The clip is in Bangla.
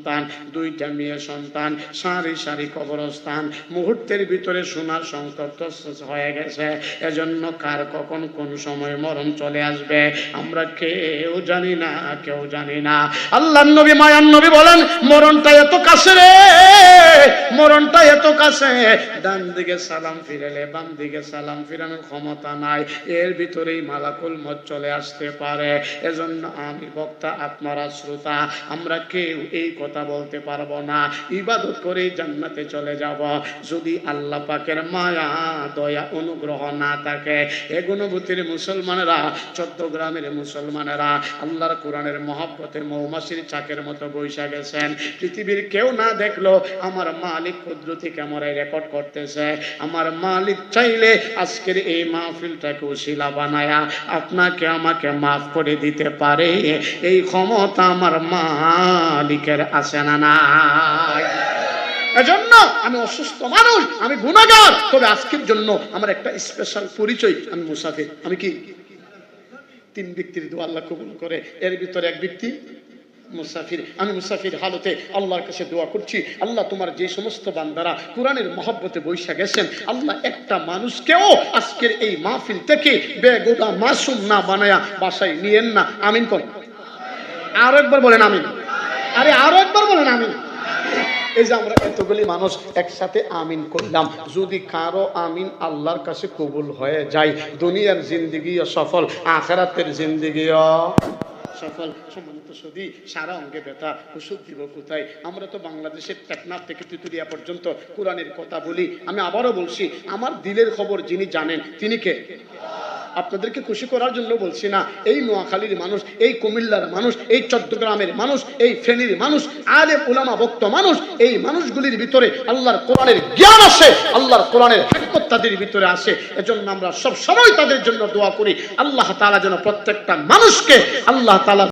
সন্তান, দুইটা মেয়ে সন্তান, সারি সারি কবরস্থান। মুহূর্তের ভিতরে সোনার সংকট হয়ে গেছে। এজন্য কার কখন কোন সময় মরণ চলে আসবে? আমরা কেউ জানি না, কেউ জানি না। আল্লাহ নবী মায়ান নবী বলেন, মরণটা এত কাছে রে। মরণটা এত কাছে। ডান দিকে সালাম ফিরেলে, বাম দিকে সালাম ফিরানোর ক্ষমতা নাই। এর ভিতরেই মালাকুল মত চলে আসতে পারে। এজন্য আমি বক্তা, আপনারা শ্রোতা, আমরা কেউ এই কথা বলতে পারব না। ইবাদত করে জান্নাতে চলে যাব। যদি আল্লাহ পাকের মায়া, দয়া, অনুগ্রহ না থাকে, এ গুণভূতির মুসলমানেরা, চট্টগ্রামের মুসলমানেরা, আল্লাহর কোরআনের মহব্বতে মৌমাসির চাকের মতো বৈশা গেছেন। পৃথিবীর কেউ না দেখল আমার মালিক কুদরতি ক্যামেরায় রেকর্ড করতেছে। আমার মালিক চাইলে আজকের এই মাহফিলটাকে শিলা বানায়া আপনাকে আমাকে মাফ করে দিতে পারে। এই ক্ষমতা আমার মালিকের আছে না নাই। এজন্য আমি অসুস্থ মানুষ, আমি গুণাগার। তবে আজকের জন্য আমার একটা স্পেশাল পরিচয় আমি মুসাফির। আমি কি? তিন ব্যক্তির দোয়া আল্লাহ কবুল করে। এর ভিতরে এক ব্যক্তি মুসাফির, আমি মুসাফির হালতে আল্লাহর কাছে দোয়া করছি, আল্লাহ তোমার যে সমস্ত বান্দারা কোরআনের মহব্বতে বৈশা গেছেন, আল্লাহ একটা মানুষকেও আজকের এই মাহফিল থেকে বেগোদা মাসুম না বানায়া বাসায় নিয়েন না। আমিন কোন আরও একবার বলেন আমিন। আরে আরও একবার বলেন আমিন। এই যে আমরা এতগুলি মানুষ একসাথে আমিন করলাম, যদি কারও আমিন আল্লাহর কাছে কবুল হয়ে যায়, দুনিয়ার জিন্দিগিও সফল, আখেরাতের জিন্দিগিও সফল সম্মানিত সদি, সারা অঙ্গে ব্যথা, ওষুধ দিব কোথায়? আমরা তো বাংলাদেশের টেকনাফ থেকে তুতুরিয়া পর্যন্ত কোরআনের কথা বলি। আমি আবারও বলছি, আমার দিলের খবর যিনি জানেন, তিনি কে? আপনাদেরকে খুশি করার জন্য বলছি না, এই নোয়াখালীর মানুষ, এই কুমিল্লার মানুষ, এই চট্টগ্রামের মানুষ, এই ফেনীর মানুষ আলে উলামা ভক্ত মানুষ, এই মানুষগুলির ভিতরে আল্লাহর কোরআনের জ্ঞান আসে, আল্লাহর কোরআনের হাকমত তাদের ভিতরে আসে। এজন্য আমরা সব সময় তাদের জন্য দোয়া করি। আল্লাহ তালা যেন প্রত্যেকটা মানুষকে আল্লাহ তাআলা